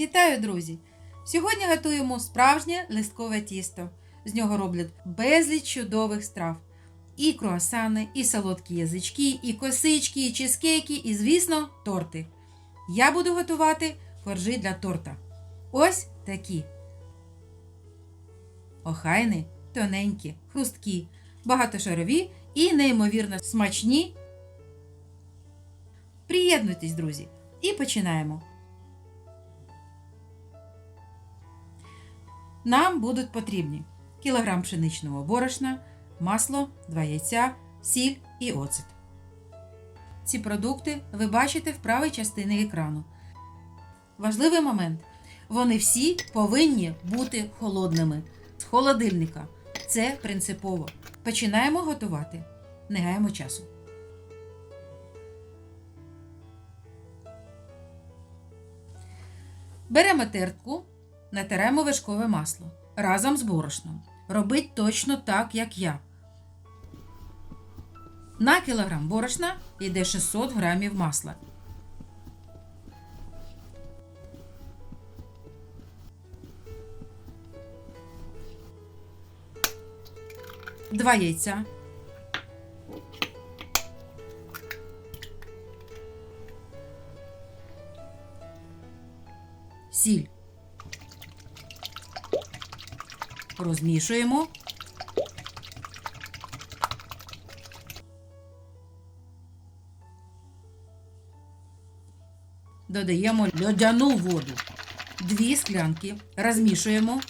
Вітаю, друзі! Сьогодні готуємо справжнє листкове тісто. З нього роблять безліч чудових страв. І круасани, і солодкі язички, і косички, і чизкейки, і, звісно, торти. Я буду готувати коржі для торта. Ось такі. Охайні, тоненькі, хрусткі, багатошарові і неймовірно смачні. Приєднуйтесь, друзі, і починаємо. Нам будуть потрібні кілограм пшеничного борошна, масло, 2 яйця, сіль і оцет. Ці продукти ви бачите в правій частині екрану. Важливий момент. Вони всі повинні бути холодними з холодильника. Це принципово. Починаємо готувати. Не гаємо часу. Беремо тертку, натираємо вершкове масло разом з борошном. Робить точно так, як я. На кілограм борошна йде 600 грамів масла. Два яйця. Сіль. Розмішуємо. Додаємо льодяну воду. Дві склянки. Розмішуємо.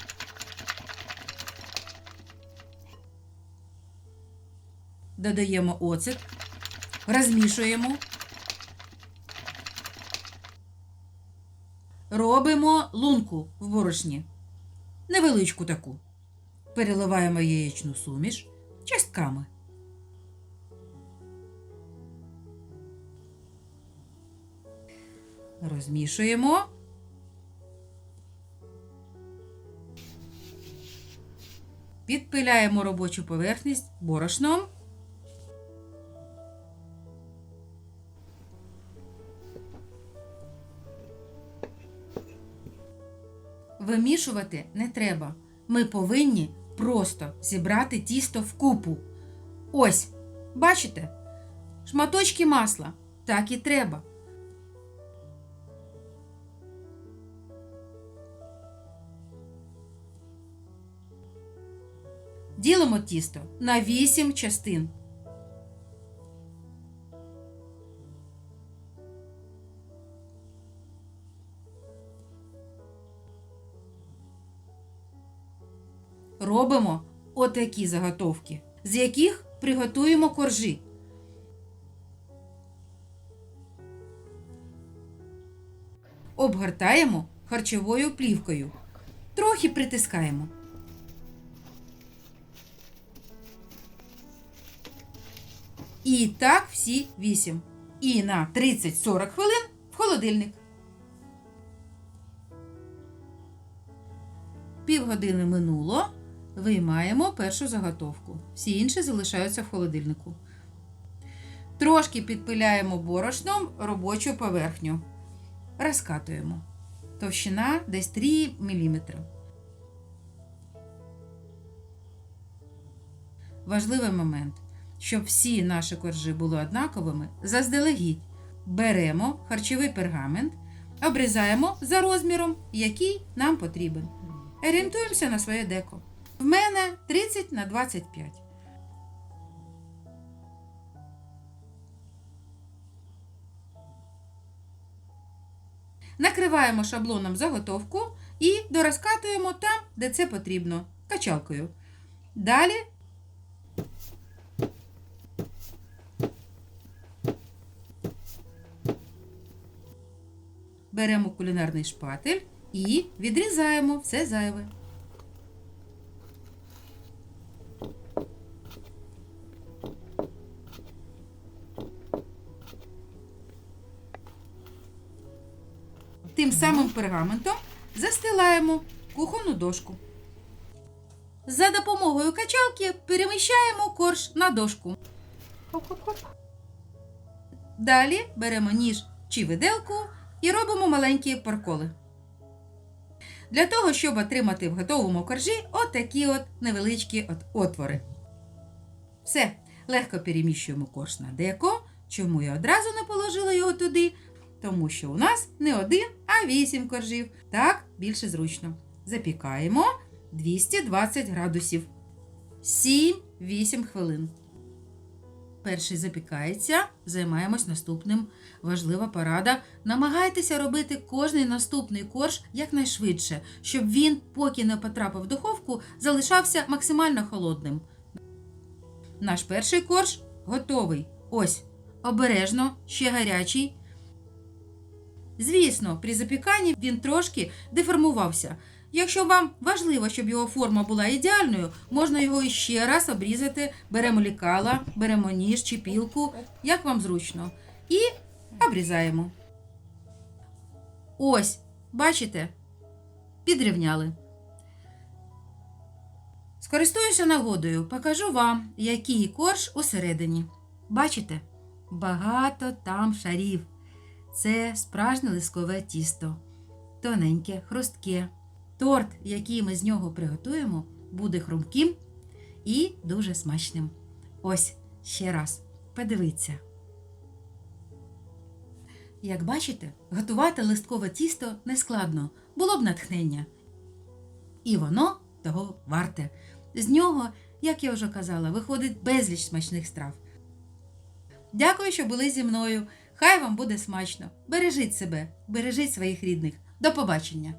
Додаємо оцет. Розмішуємо. Робимо лунку в борошні. Невеличку таку. Переливаємо яєчну суміш частками. Розмішуємо. Підпиляємо робочу поверхність борошном. Вимішувати не треба. Ми повинні просто зібрати тісто в купу. Ось, бачите? Шматочки масла. Так і треба. Ділимо тісто на 8 частин. Робимо отакі заготовки, з яких приготуємо коржі. Обгортаємо харчовою плівкою. Трохи притискаємо. І так всі 8. І на 30-40 хвилин в холодильник. Півгодини минуло. Виймаємо першу заготовку. Всі інші залишаються в холодильнику. Трошки підпиляємо борошном робочу поверхню. Розкатуємо. Товщина десь 3 мм. Важливий момент. Щоб всі наші коржі були однаковими, заздалегідь беремо харчовий пергамент, обрізаємо за розміром, який нам потрібен. Орієнтуємося на своє деко. В мене 30 на 25. Накриваємо шаблоном заготовку і дорозкатуємо там, де це потрібно, качалкою. Далі беремо кулінарний шпатель і відрізаємо все зайве. Самим пергаментом застилаємо кухонну дошку. За допомогою качалки переміщаємо корж на дошку. Далі беремо ніж чи виделку і робимо маленькі парколи. для того, щоб отримати в готовому коржі отакі от невеличкі от отвори. Все, легко переміщуємо корж на деко. Чому я одразу не положила його туди? Тому що у нас не один, а вісім коржів. Так, більше зручно. Запікаємо 220 градусів. 7-8 хвилин. Перший запікається, займаємось наступним. Важлива порада. Намагайтеся робити кожний наступний корж якнайшвидше, щоб він, поки не потрапив в духовку, залишався максимально холодним. Наш перший корж готовий. Ось, обережно, ще гарячий. Звісно, при запіканні він трошки деформувався. Якщо вам важливо, щоб його форма була ідеальною, можна його іще раз обрізати. Беремо лікала, беремо ніж чи пілку, як вам зручно. І обрізаємо. Ось, бачите? Підрівняли. Скористуюся нагодою, покажу вам, який корж усередині. Бачите? Багато там шарів. Це справжнє лискове тісто. Тоненьке, хрустке. Торт, який ми з нього приготуємо, буде хрумким і дуже смачним. Ось ще раз подивіться. Як бачите, готувати листкове тісто нескладно, було б натхнення. І воно того варте. З нього, як я вже казала, виходить безліч смачних страв. Дякую, що були зі мною. Хай вам буде смачно. Бережіть себе, бережіть своїх рідних. До побачення!